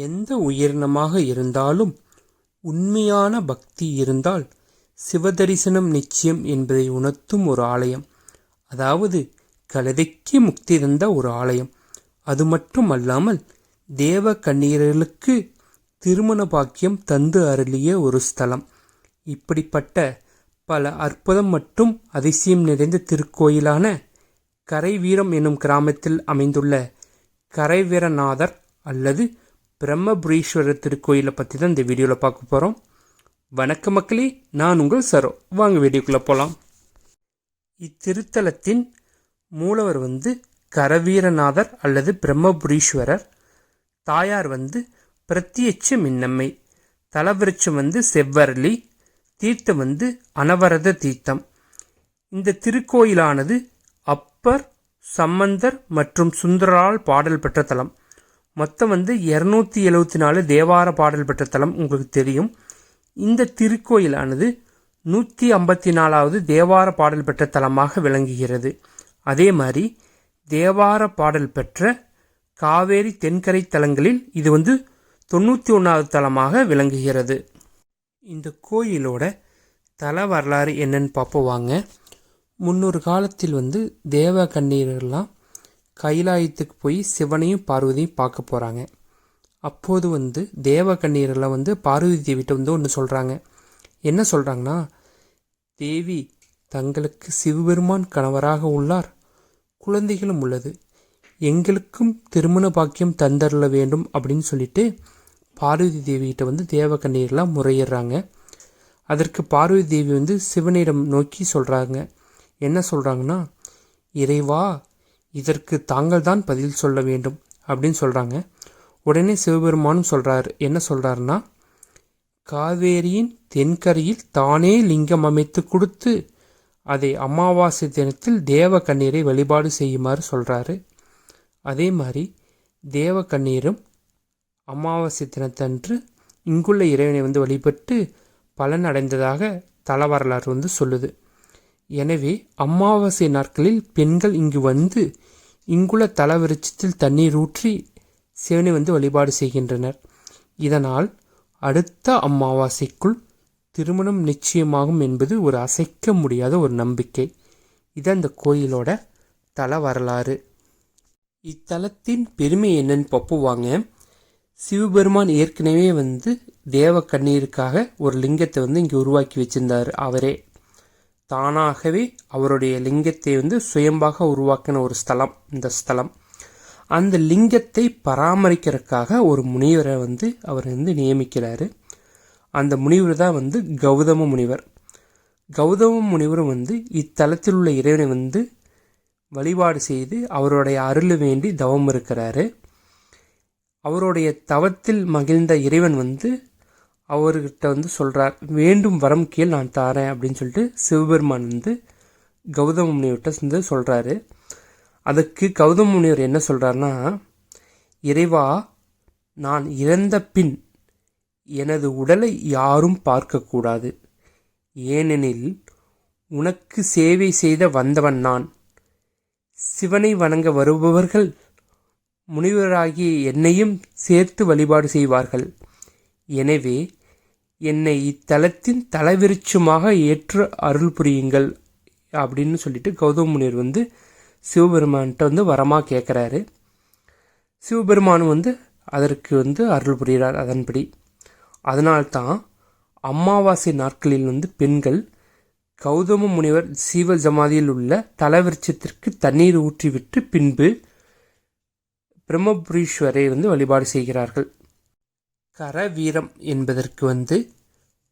எந்த உயிரினமாக இருந்தாலும் உண்மையான பக்தி இருந்தால் சிவதரிசனம் நிச்சயம் என்பதை உணர்த்தும் ஒரு ஆலயம். அதாவது கழுதைக்கு முக்தி தந்த ஒரு ஆலயம். அது மட்டும் அல்லாமல் தேவ கண்ணீரர்களுக்கு திருமண பாக்கியம் தந்து அருளிய ஒரு ஸ்தலம். இப்படிப்பட்ட பல அற்புதம் மற்றும் அதிசயம் நிறைந்த திருக்கோயிலான கரைவீரம் என்னும் கிராமத்தில் அமைந்துள்ள கரைவீரநாதர் அல்லது பிரம்மபுரீஸ்வரர் திருக்கோயிலை பற்றி தான் இந்த வீடியோவில் பார்க்க போகிறோம் வணக்க மக்களே நான் உங்கள் சரோ. வாங்க வீடியோக்குள்ளே போகலாம் இத்திருத்தலத்தின் மூலவர் வந்து கரவீரநாதர் அல்லது பிரம்மபுரீஸ்வரர். தாயார் வந்து பிரத்யட்ச மின்னம்மை. தலவிருட்சம் வந்து செவ்வரளி. தீர்த்தம் வந்து அனவரத தீர்த்தம். இந்த திருக்கோயிலானது அப்பர் சம்பந்தர் மற்றும் சுந்தரால் பாடல் பெற்ற தலம். மொத்தம் வந்து இரநூத்தி எழுவத்தி நாலு தேவார பாடல் பெற்ற தலம் உங்களுக்கு தெரியும். இந்த திருக்கோயிலானது நூற்றி ஐம்பத்தி நாலாவது தேவார பாடல் பெற்ற தலமாக விளங்குகிறது. அதே மாதிரி தேவார பாடல் பெற்ற காவேரி தென்கரை தலங்களில் இது வந்து தொண்ணூற்றி ஒன்றாவது தலமாக விளங்குகிறது. இந்த கோயிலோட தல வரலாறு என்னன்னு பார்ப்போம் வாங்க. முன்னொரு காலத்தில் வந்து தேவ கண்ணீரெல்லாம் கைலாயத்துக்கு போய் சிவனையும் பார்வதியும் பார்க்க போகிறாங்க அப்போது வந்து தேவ கண்ணீரில் வந்து பார்வதி தேவிட்ட வந்து ஒன்று சொல்கிறாங்க என்ன சொல்கிறாங்கன்னா தேவி தங்களுக்கு சிவபெருமான் கணவராக உள்ளார். குழந்தைகளும் உள்ளது. எங்களுக்கும் திருமண பாக்கியம் தந்தரல வேண்டும் அப்படின்னு சொல்லிட்டு பார்வதி தேவிகிட்ட வந்து தேவ கண்ணீர்லாம் முறையிடுறாங்க. அதற்கு பார்வதி தேவி வந்து சிவனிடம் நோக்கி சொல்கிறாங்க என்ன சொல்கிறாங்கன்னா இறைவா இதற்கு தாங்கள் தான் பதில் சொல்ல வேண்டும் அப்படின்னு சொல்கிறாங்க உடனே சிவபெருமானும் சொல்கிறார் என்ன சொல்கிறாருன்னா காவேரியின் தென்கரையில் தானே லிங்கம் அமைத்து கொடுத்து அதை அமாவாசை தினத்தில் தேவ கண்ணீரை வழிபாடு செய்யுமாறு சொல்கிறாரு அதே மாதிரி தேவ கண்ணீரும் அமாவாசை தினத்தன்று இங்குள்ள இறைவனை வந்து வழிபட்டு பலன் அடைந்ததாக தல வரலாறு வந்து சொல்லுது. எனவே அமாவாசை நாட்களில் பெண்கள் இங்கு வந்து இங்குள்ள தலவிருட்சத்தில் தண்ணீர் ஊற்றி சிவனை வந்து வழிபாடு செய்கின்றனர். இதனால் அடுத்த அமாவாசைக்குள் திருமணம் நிச்சயமாகும் என்பது ஒரு அசைக்க முடியாத ஒரு நம்பிக்கை. இது அந்த கோயிலோட தல வரலாறு. இத்தலத்தின் பெருமை என்னன்னு பப்புவாங்க சிவபெருமான் ஏற்கனவே வந்து தேவ கண்ணீருக்காக ஒரு லிங்கத்தை வந்து இங்கே உருவாக்கி வச்சிருந்தார் அவரே. தானாகவே அவருடைய லிங்கத்தை வந்து சுயம்பாக உருவாக்கின ஒரு ஸ்தலம் இந்த ஸ்தலம். அந்த லிங்கத்தை பராமரிக்கிறதுக்காக ஒரு முனிவரை வந்து அவர் வந்து நியமிக்கிறாரு. அந்த முனிவர் தான் வந்து கௌதம முனிவர். கௌதம முனிவரும் வந்து இத்தலத்தில் உள்ள இறைவனை வந்து வழிபாடு செய்து அவருடைய அருள் வேண்டி தவம் இருக்கிறாரு. அவருடைய தவத்தில் மகிழ்ந்த இறைவன் வந்து அவர்கிட்ட வந்து சொல்கிறார் வேண்டும் வரம் கீழ் நான் தாரேன் அப்படின்னு சொல்லிட்டு சிவபெருமான் வந்து கௌதம முனிவர்கிட்ட வந்து சொல்கிறாரு அதுக்கு கௌதம முனிவர் என்ன சொல்கிறாருன்னா இறைவா நான் இறந்த பின் எனது உடலை யாரும் பார்க்கக்கூடாது. ஏனெனில் உனக்கு சேவை செய்த வந்தவன் நான். சிவனை வணங்க வருபவர்கள் முனிவராகிய என்னையும் சேர்த்து வழிபாடு செய்வார்கள். எனவே என்னை இத்தலத்தின் தலைவிருச்சமாக ஏற்று அருள் புரியுங்கள் அப்படின்னு சொல்லிட்டு கௌதம முனிவர் வந்து சிவபெருமான்கிட்ட வந்து வரமாக கேட்குறாரு சிவபெருமான் வந்து அதற்கு வந்து அருள் புரிகிறார் அதன்படி. அதனால்தான் அமாவாசை நாட்களில் வந்து பெண்கள் கௌதம முனிவர் சீவ ஜமாதியில் உள்ள தலவிருச்சத்திற்கு தண்ணீர் ஊற்றிவிட்டு பின்பு பிரம்மபுரீஸ்வரை வந்து வழிபாடு செய்கிறார்கள். கரவீரம் என்பதற்கு வந்து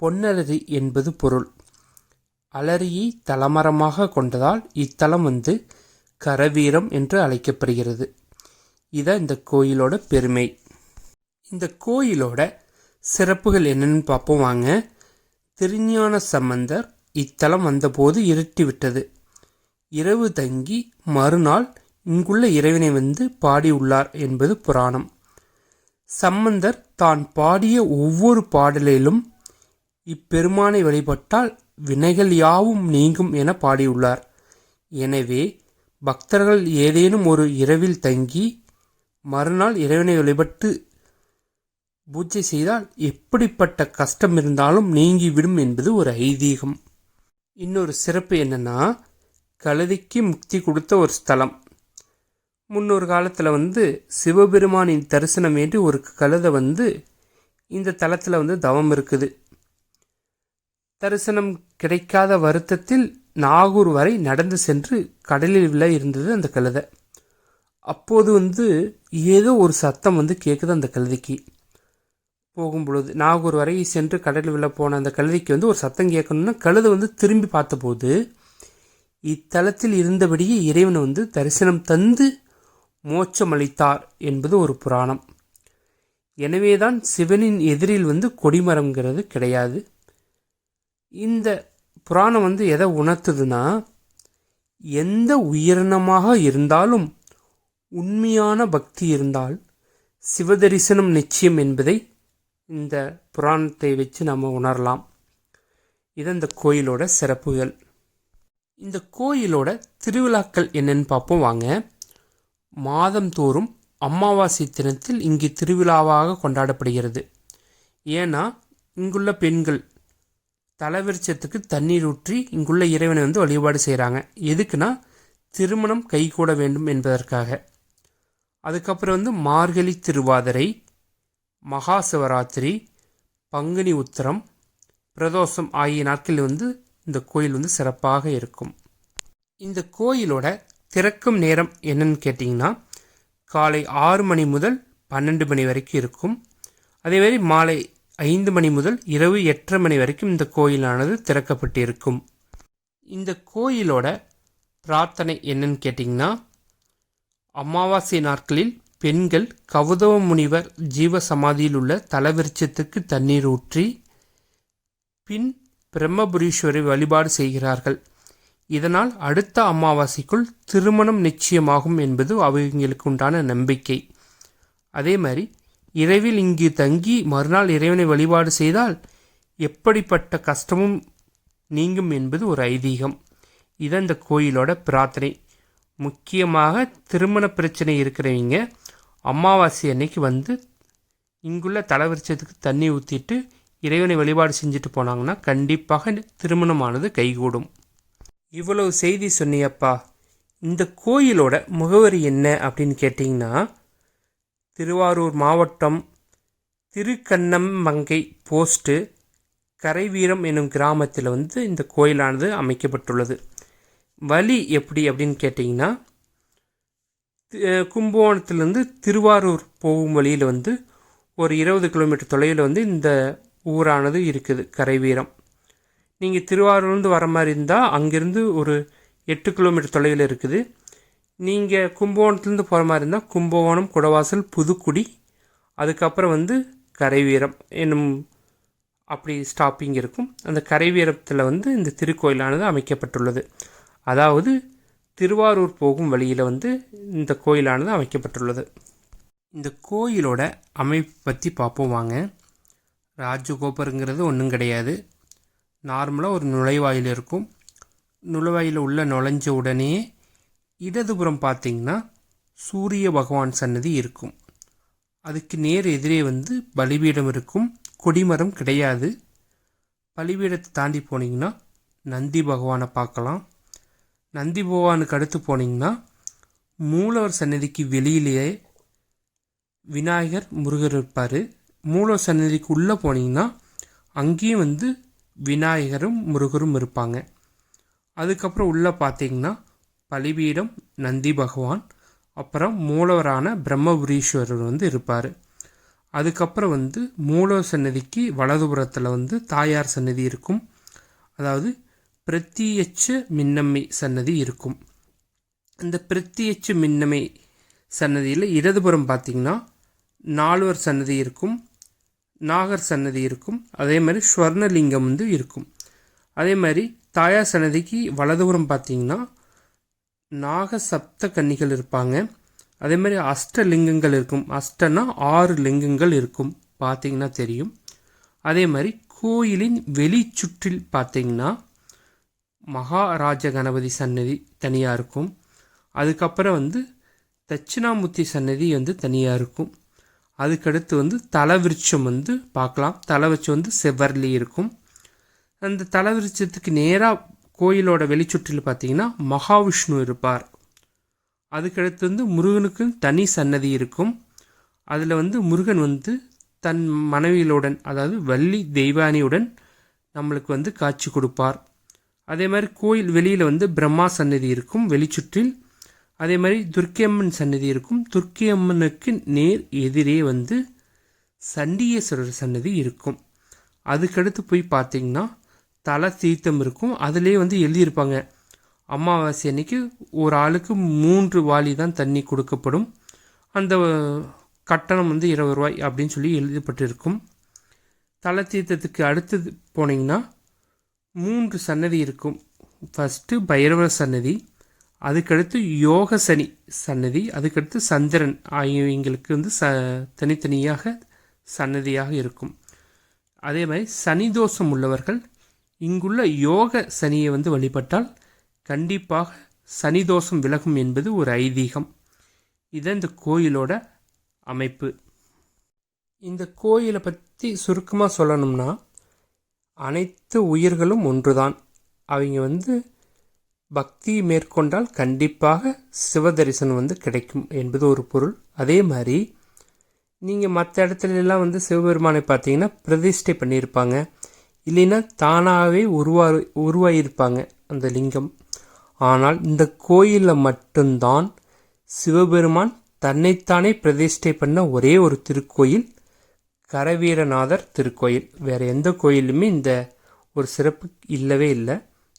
பொன்னலரி என்பது பொருள். அலரியை தலமரமாக கொண்டதால் இத்தலம் வந்து கரவீரம் என்று அழைக்கப்படுகிறது. இதான் இந்த கோயிலோட பெருமை. இந்த கோயிலோட சிறப்புகள் என்னென்னு பார்ப்போம் வாங்க. திருஞான சம்பந்தர் இத்தலம் வந்தபோது இருட்டி விட்டது. இரவு தங்கி மறுநாள் இங்குள்ள இறைவனை வந்து பாடியுள்ளார் என்பது புராணம். சம்பந்தர் தான் பாடிய ஒவ்வொரு பாடலிலும் இப்பெருமானை வழிபட்டால் வினைகள் யாவும் நீங்கும் என பாடியுள்ளார். எனவே பக்தர்கள் ஏதேனும் ஒரு இரவில் தங்கி மறுநாள் இறைவனை வழிபட்டு பூஜை செய்தால் எப்படிப்பட்ட கஷ்டம் இருந்தாலும் நீங்கிவிடும் என்பது ஒரு ஐதீகம். இன்னொரு சிறப்பு என்னன்னா கழுதிக்கு முக்தி கொடுத்த ஒரு ஸ்தலம். முன்னொரு காலத்தில் வந்து சிவபெருமானின் தரிசனம் வேண்டி ஒரு கழுதை வந்து இந்த தலத்தில் வந்து தவம் இருக்குது. தரிசனம் கிடைக்காத வருத்தத்தில் நாகூர் வரை நடந்து சென்று கடலில் விழ இருந்தது அந்த கழுதை. அப்போது வந்து ஏதோ ஒரு சத்தம் வந்து கேட்குது அந்த கழுதைக்கு. போகும் பொழுது நாகூர் வரை சென்று கடலில் விழ போன அந்த கழுதைக்கு வந்து ஒரு சத்தம் கேட்கணும்னா கழுதை வந்து திரும்பி பார்த்தபோது இத்தலத்தில் இருந்தபடியே இறைவனை வந்து தரிசனம் தந்து மோட்சமளித்தார் என்பது ஒரு புராணம். எனவேதான் சிவனின் எதிரில் வந்து கொடிமரம்ங்கிறது கிடையாது. இந்த புராணம் வந்து எதை உணர்த்துதுன்னா எந்த உயிரினமாக இருந்தாலும் உண்மையான பக்தி இருந்தால் சிவதரிசனம் நிச்சயம் என்பதை இந்த புராணத்தை வச்சு நம்ம உணரலாம். இது அந்த கோயிலோட சிறப்புகள். இந்த கோயிலோட திருவிழாக்கள் என்னன்னு பார்ப்போம் வாங்க. மாதந்தோறும் அமாவாசை தினத்தில் இங்கு திருவிழாவாக கொண்டாடப்படுகிறது. ஏன்னா இங்குள்ள பெண்கள் தலைவிருச்சத்துக்கு தண்ணீர் ஊற்றி இங்குள்ள இறைவனை வந்து வழிபாடு செய்கிறாங்க எதுக்குன்னா திருமணம் கைகூட வேண்டும் என்பதற்காக. அதுக்கப்புறம் வந்து மார்கழி திருவாதிரை மகா சிவராத்திரி பங்குனி உத்திரம் பிரதோஷம் ஆகிய நாட்களில் வந்து இந்த கோயில் வந்து சிறப்பாக இருக்கும். இந்த கோயிலோட திறக்கும் நேரம் என்னன்னு கேட்டிங்கன்னா காலை ஆறு மணி முதல் பன்னெண்டு மணி வரைக்கும் இருக்கும். அதேமாதிரி மாலை ஐந்து மணி முதல் இரவு எட்டரை மணி வரைக்கும் இந்த கோயிலானது திறக்கப்பட்டிருக்கும். இந்த கோயிலோட பிரார்த்தனை என்னன்னு கேட்டிங்கன்னா அமாவாசை நாட்களில் பெண்கள் கவுதவ முனிவர் ஜீவ சமாதியில் உள்ள தலவிருச்சத்துக்கு தண்ணீர் ஊற்றி பின் பிரம்மபுரீஸ்வரை வழிபாடு செய்கிறார்கள். இதனால் அடுத்த அமாவாசைக்குள் திருமணம் நிச்சயமாகும் என்பது அவங்களுக்கு உண்டான நம்பிக்கை. அதே மாதிரி இரவில் இங்கு தங்கி மறுநாள் இறைவனை வழிபாடு செய்தால் எப்படிப்பட்ட கஷ்டமும் நீங்கும் என்பது ஒரு ஐதீகம். இது இந்த கோயிலோட பிரார்த்தனை. முக்கியமாக திருமண பிரச்சனை இருக்கிறவங்க அமாவாசை அன்னைக்கு வந்து இங்குள்ள தலைவரிச்சத்துக்கு தண்ணி ஊற்றிட்டு இறைவனை வழிபாடு செஞ்சுட்டு போனாங்கன்னா கண்டிப்பாக திருமணமானது கைகூடும். இவ்வளவு செய்தி சொன்னியப்பா. இந்த கோயிலோட முகவரி என்ன அப்படின்னு கேட்டிங்கன்னா திருவாரூர் மாவட்டம் திருக்கண்ணம்மங்கை போஸ்ட்டு கரைவீரம் என்னும் கிராமத்தில் வந்து இந்த கோயிலானது அமைக்கப்பட்டுள்ளது. வழி எப்படி அப்படின்னு கேட்டிங்கன்னா கும்பகோணத்துலேருந்து திருவாரூர் போகும் வழியில் வந்து ஒரு இருபது கிலோமீட்டர் தொலைவில் வந்து இந்த ஊரானது இருக்குது கரைவீரம். நீங்கள் திருவாரூர்லேருந்து வர மாதிரி இருந்தால் அங்கேருந்து ஒரு எட்டு கிலோமீட்டர் தொலைவில் இருக்குது. நீங்கள் கும்பகோணத்துலேருந்து போகிற மாதிரி இருந்தால் கும்பகோணம் குடவாசல் புதுக்குடி அதுக்கப்புறம் வந்து கரைவீரம் என்னும் அப்படி ஸ்டாப்பிங் இருக்கும். அந்த கரைவீரத்தில் வந்து இந்த திருக்கோயிலானது அமைக்கப்பட்டுள்ளது. அதாவது திருவாரூர் போகும் வழியில் வந்து இந்த கோயிலானது அமைக்கப்பட்டுள்ளது. இந்த கோயிலோட அமைப்பு பற்றி பார்ப்போம் வாங்க. ராஜகோபுரங்கிறது ஒன்றும் கிடையாது. நார்மலாக ஒரு நுழைவாயில் இருக்கும். நுழைவாயில் உள்ளே நுழைஞ்ச உடனே இடதுபுறம் பார்த்தீங்கன்னா சூரிய பகவான் சன்னதி இருக்கும். அதுக்கு நேர் எதிரே வந்து பலிபீடம் இருக்கும். கொடிமரம் கிடையாது. பலிபீடத்தை தாண்டி போனீங்கன்னா நந்தி பகவானை பார்க்கலாம். நந்தி பகவானுக்கு அடுத்து போனீங்கன்னா மூலவர் சன்னதிக்கு வெளியிலேயே விநாயகர் முருகர் இருப்பார். மூலவர் சன்னதிக்கு உள்ளே போனீங்கன்னா அங்கேயும் வந்து விநாயகரும் முருகரும் இருப்பாங்க. அதுக்கப்புறம் உள்ளே பார்த்தீங்கன்னா பலிபீடம் நந்தி பகவான் அப்புறம் மூலவரான பிரம்மபுரீஸ்வரர் வந்து இருப்பார். அதுக்கப்புறம் வந்து மூலவர் சன்னதிக்கு வலதுபுறத்தில் வந்து தாயார் சன்னதி இருக்கும். அதாவது பிரத்தியச்ச மின்னம்மை சன்னதி இருக்கும். இந்த பிரத்தியச்ச மின்னம்மை சன்னதியில் இடதுபுறம் பார்த்திங்கன்னா நால்வர் சன்னதி இருக்கும். நாகர் சன்னதி இருக்கும். அதே மாதிரி ஸ்வர்ணலிங்கம் வந்து இருக்கும். அதே மாதிரி தாயார் சன்னதிக்கு வலதுபுறம் பார்த்தீங்கன்னா நாக சப்த கன்னிகள் இருப்பாங்க. அதே மாதிரி அஷ்டலிங்கங்கள் இருக்கும். அஷ்டனா ஆறு லிங்கங்கள் இருக்கும். பார்த்தீங்கன்னா தெரியும். அதே மாதிரி கோயிலின் வெளி சுற்றில் பார்த்தீங்கன்னா மகாராஜ கணபதி சன்னதி தனியாக இருக்கும். அதுக்கப்புறம் வந்து தட்சிணாமூர்த்தி சன்னதி வந்து தனியாக இருக்கும். அதுக்கடுத்து வந்து தலைவிருச்சம் வந்து பார்க்கலாம். தலைவிருச்சம் வந்து செவ்வரளி இருக்கும். அந்த தலைவிருச்சத்துக்கு நேராக கோயிலோட வெளிச்சுற்றில் பார்த்தீங்கன்னா மகாவிஷ்ணு இருப்பார். அதுக்கடுத்து வந்து முருகனுக்கு தனி சன்னதி இருக்கும். அதில் வந்து முருகன் வந்து தன் மனைவிகளுடன் அதாவது வள்ளி தெய்வானியுடன் நம்மளுக்கு வந்து காட்சி கொடுப்பார். அதே மாதிரி கோயில் வெளியில் வந்து பிரம்மா சன்னதி இருக்கும். வெளிச்சுற்றில் அதே மாதிரி துர்க்கியம்மன் சன்னதி இருக்கும். துர்க்கியம்மனுக்கு நேர் எதிரே வந்து சண்டிகேஸ்வரர் சன்னதி இருக்கும். அதுக்கடுத்து போய் பார்த்தீங்கன்னா தலை தீர்த்தம் இருக்கும். அதிலே வந்து எழுதியிருப்பாங்க. அமாவாசை அன்னைக்கு ஒரு ஆளுக்கு மூன்று வாளி தான் தண்ணி கொடுக்கப்படும். அந்த கட்டணம் வந்து இருபது ரூபாய் அப்படின்னு சொல்லி எழுதப்பட்டிருக்கும். தலை தீர்த்தத்துக்கு அடுத்தது போனீங்கன்னா மூன்று சன்னதி இருக்கும். ஃபஸ்ட்டு பைரவர் சன்னதி அதுக்கடுத்து யோக சனி சன்னதி அதுக்கடுத்து சந்திரன் ஆகியவங்களுக்கு வந்து ச தனித்தனியாக சன்னதியாக இருக்கும். அதே மாதிரி சனி தோஷம் உள்ளவர்கள் இங்குள்ள யோக சனியை வந்து வழிபட்டால் கண்டிப்பாக சனி தோஷம் விலகும் என்பது ஒரு ஐதீகம். இதுதான் இந்த கோயிலோட அமைப்பு. இந்த கோயிலை பற்றி சுருக்கமாக சொல்லணும்னா அனைத்து உயிர்களும் ஒன்றுதான். அவங்க வந்து பக்தி மேற்கொண்டால் கண்டிப்பாக சிவதரிசனம் வந்து கிடைக்கும் என்பது ஒரு பொருள். அதே மாதிரி நீங்கள் மற்ற இடத்துலலாம் வந்து சிவபெருமானை பார்த்தீங்கன்னா பிரதிஷ்டை பண்ணியிருப்பாங்க. இல்லைன்னா தானாகவே உருவா உருவாகியிருப்பாங்க அந்த லிங்கம். ஆனால் இந்த கோயிலில் மட்டும்தான் சிவபெருமான் தன்னைத்தானே பிரதிஷ்டை பண்ண ஒரே ஒரு திருக்கோயில் கரவீரநாதர் திருக்கோயில். வேறு எந்த கோயிலுமே இந்த ஒரு சிறப்பு இல்லவே இல்லை.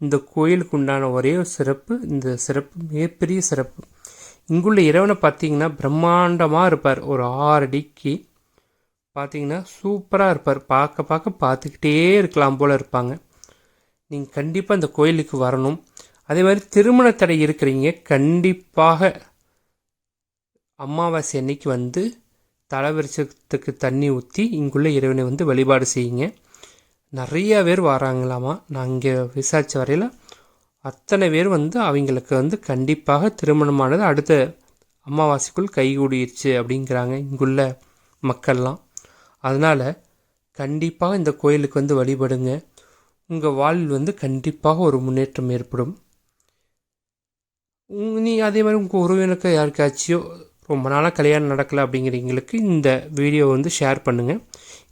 இந்த கோயிலுக்கு உண்டான ஒரே ஒரு சிறப்பு இந்த சிறப்பு மிகப்பெரிய சிறப்பு. இங்குள்ள இறைவனை பார்த்தீங்கன்னா பிரம்மாண்டமாக இருப்பார். ஒரு ஆறு அடிக்கு பார்த்தீங்கன்னா சூப்பராக இருப்பார். பார்க்க பார்க்க பார்த்துக்கிட்டே இருக்கலாம் போல் இருப்பாங்க. நீங்கள் கண்டிப்பாக அந்த கோயிலுக்கு வரணும். அதே மாதிரி திருமண தடை இருக்கிறீங்க கண்டிப்பாக அமாவாசை அன்னைக்கு வந்து தலைவரிசத்துக்கு தண்ணி ஊற்றி இங்குள்ள இறைவனை வந்து வழிபாடு செய்யுங்க. நிறையா பேர் வராங்களாமா? நான் இங்கே விசாரித்த வரையில் அத்தனை பேர் வந்து அவங்களுக்கு வந்து கண்டிப்பாக திருமணமானது அடுத்த அமாவாசைக்குள் கைகூடிருச்சு அப்படிங்கிறாங்க இங்குள்ள மக்கள்லாம். அதனால் கண்டிப்பாக இந்த கோயிலுக்கு வந்து வழிபடுங்க. உங்கள் வாழ்வில் வந்து கண்டிப்பாக ஒரு முன்னேற்றம் ஏற்படும். நீ அதே மாதிரி உங்கள் உறவினருக்கு யாருக்காச்சியோ ரொம்ப நாளாக கல்யாணம் நடக்கலை அப்படிங்கிறவங்களுக்கு இந்த வீடியோ வந்து ஷேர் பண்ணுங்கள்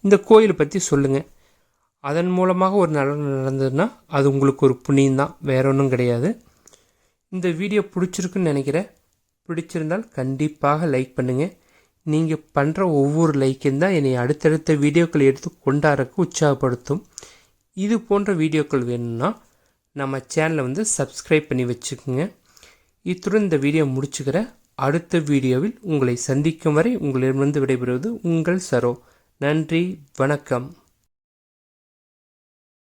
இந்த கோயிலை பற்றி சொல்லுங்கள் அதன் மூலமாக ஒரு நலன் நடந்ததுன்னா அது உங்களுக்கு ஒரு புண்ணியம் தான் வேற ஒன்றும் கிடையாது. இந்த வீடியோ பிடிச்சிருக்குன்னு நினைக்கிறேன். பிடிச்சிருந்தால் கண்டிப்பாக லைக் பண்ணுங்கள் நீங்கள் பண்ணுற ஒவ்வொரு லைக்கும் தான் என்னை அடுத்தடுத்த வீடியோக்கள் எடுத்து கொண்டாடுறக்கு உற்சாகப்படுத்தும். இது போன்ற வீடியோக்கள் வேணும்னா நம்ம சேனலை வந்து சப்ஸ்கிரைப் பண்ணி வச்சுக்கோங்க. இத்துடன் இந்த வீடியோ முடிச்சுக்கிற அடுத்த வீடியோவில் உங்களை சந்திக்கும் வரை உங்களிடமிருந்து விடைபெறுவது உங்கள் சரோ. நன்றி வணக்கம்.